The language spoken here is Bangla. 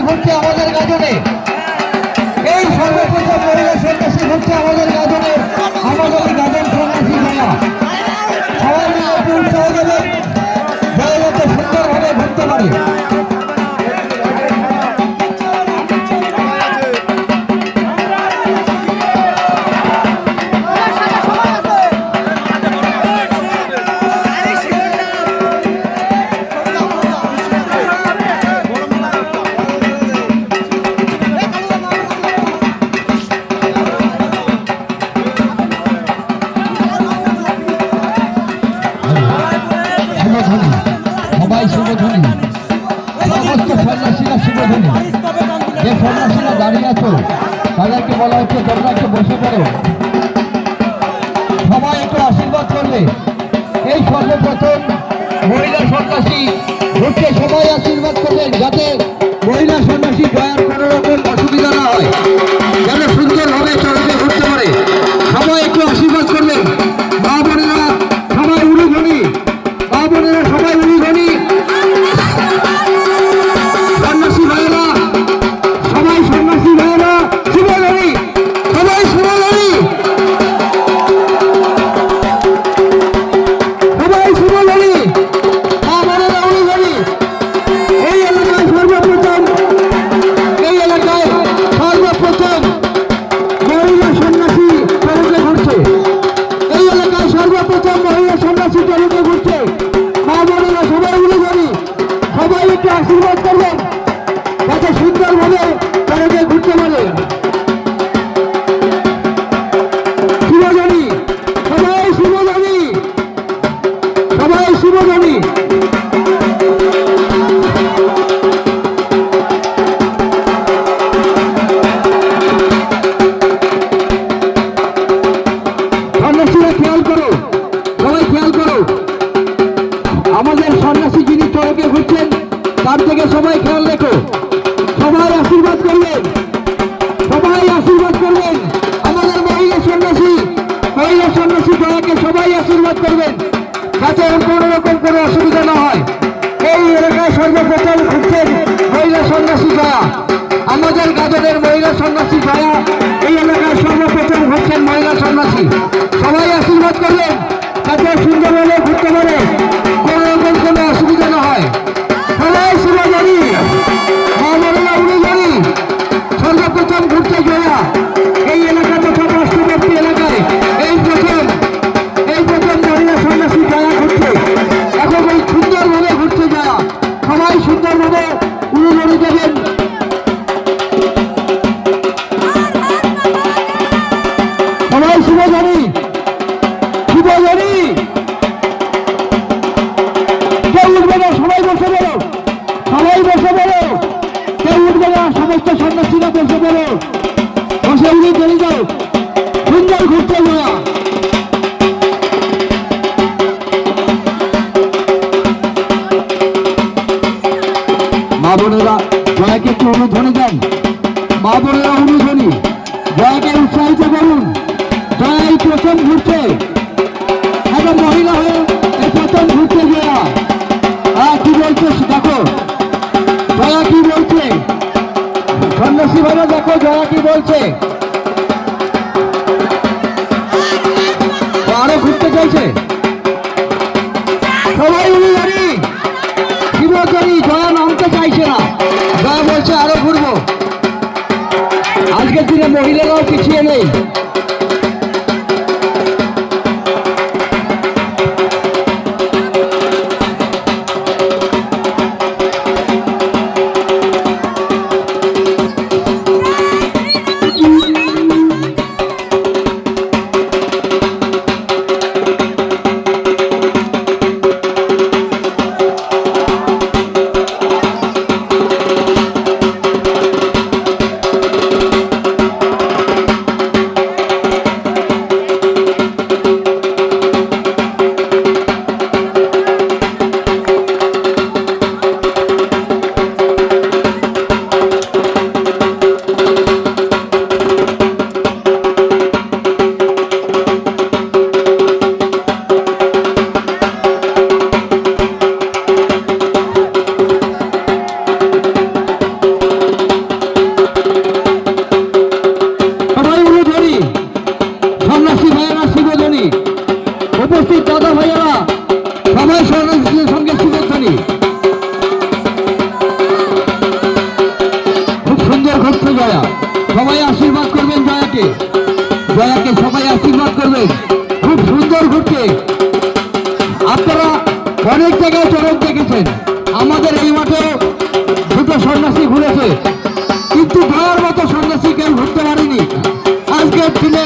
ঘুরছে আমাদের গাজনে। সবাই শিবধনী সমস্ত সন্ন্যাসীরা শিবধনী যে সন্ন্যাসীরা দাঁড়িয়ে আছো, তাদেরকে বলা হচ্ছে তোমরা একটু বসে পড়ো। সবাই একটু আশীর্বাদ করলে। এই সর্বপ্রথম মহিলা সন্ন্যাসী ঘুরতে সবাই আশীর্বাদ করলেন যাতে মহিলা সন্ন্যাসী জয়ার কোনো রকম অসুবিধা না হয়। আশীর্বাদ করবেন। যাতে সুন্দরভাবে তাদেরকে ঘুরতে পারে আশীর্বাদ করবেন। যাতে কোনো রকম কোনো অসুবিধা না হয়। এই এলাকায় সর্বপ্রথম খুঁজছেন মহিলা সন্ন্যাসী ভায়া। আমাদের গাজনের মহিলা সন্ন্যাসী ভায়া করো অসুবিধে চলে যাও। সুন্দর ঘুরতে যাওয়া মা বোনেরা জয়াকে একটু অনুধ্বনি দেন। মা বোনেরা অনুধ্বনি। জয়াকে উৎসাহিত করুন। জয়া এই প্রথম ঘুরছে। সন্ন্যাসী ভাইরা দেখো জয়া কি বলছে। আরও ঘুরতে চাইছে। সবাই উনি জানি শিবচারী জয়া। জয়াকে সবাই আশীর্বাদ করবেন খুব সুন্দর ঘুরছে আপনারা অনেক জায়গায় চড়ক দেখেছেন। আমাদের এই মাঠে দুটো সন্ন্যাসী ঘুরেছে। কিন্তু জয়ার মতো সন্ন্যাসী কেউ ঘুরতে পারেনি। আজকের দিনে